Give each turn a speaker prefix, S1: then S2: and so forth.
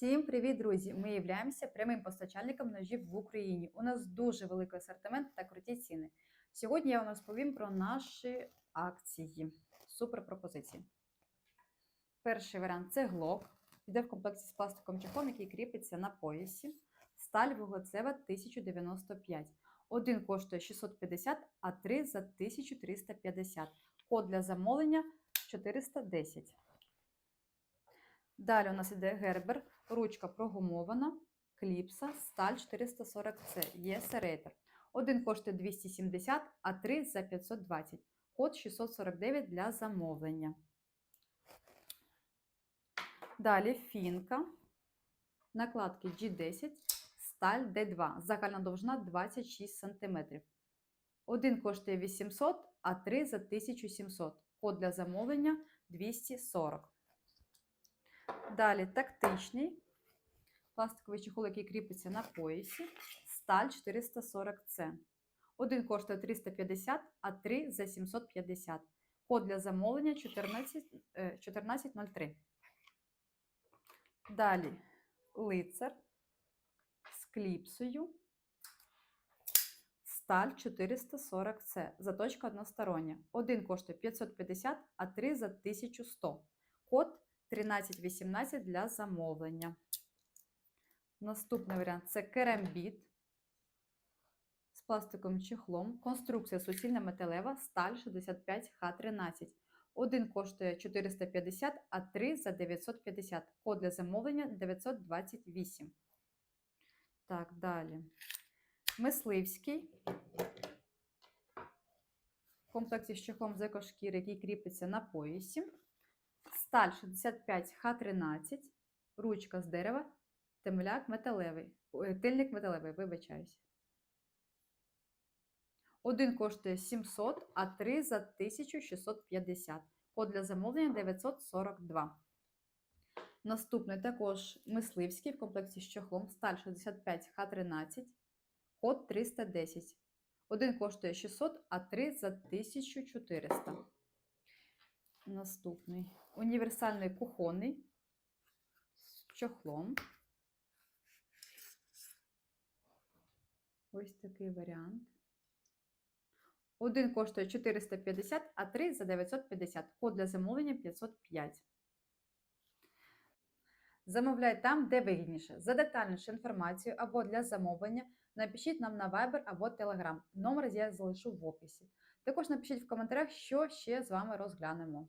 S1: Всім привіт, друзі! Ми являємося прямим постачальником ножів в Україні. У нас дуже великий асортимент та круті ціни. Сьогодні я вам розповім про наші акції. Супер пропозиції. Перший варіант це глок. Йде в комплекті з пластиком чехлом, який кріпиться на поясі. Сталь вуглецева 1095. Один коштує 650, а три за 1350. Код для замовлення 410. Далі у нас іде гербер, ручка прогумована, кліпса, сталь 440C, є серейтер. Один коштує 270, а три за 520. Код 649 для замовлення. Далі фінка, накладки G10, сталь D2, загальна довжина 26 см. Один коштує 800, а три за 1700. Код для замовлення 240. Далі тактичний пластиковий чехол, який кріпиться на поясі, сталь 440C. Один коштує 350, а три за 750. Код для замовлення 14, е, 1403. Далі лицар з кліпсою. Сталь 440C. Заточка одностороння. Один коштує 550, а три за 1100. Код 1318 для замовлення. Наступний варіант це керамбіт з пластиковим чехлом. Конструкція суцільна металева, сталь 65Х13. Один коштує 450, а три за 950. Код для замовлення 928. Так, далі. Мисливський. В комплекті з чехлом з екошкіри, який кріпиться на поясі. Сталь 65 Х13, ручка з дерева, темляк металевий, тильник металевий, вибачаюсь. Один коштує 700, а три за 1650. Код для замовлення 942. Наступний також мисливський в комплекті з чохлом, сталь 65 Х13, код 310. Один коштує 600, а три за 1400. Наступний універсальний кухонний з чохлом. Ось такий варіант. Один коштує 450, а три за 950. Код для замовлення 505. Замовляй там, де вигідніше. За детальнішу інформацію або для замовлення напишіть нам на Viber або Telegram. Номер я залишу в описі. Також напишіть в коментарях, що ще з вами розглянемо.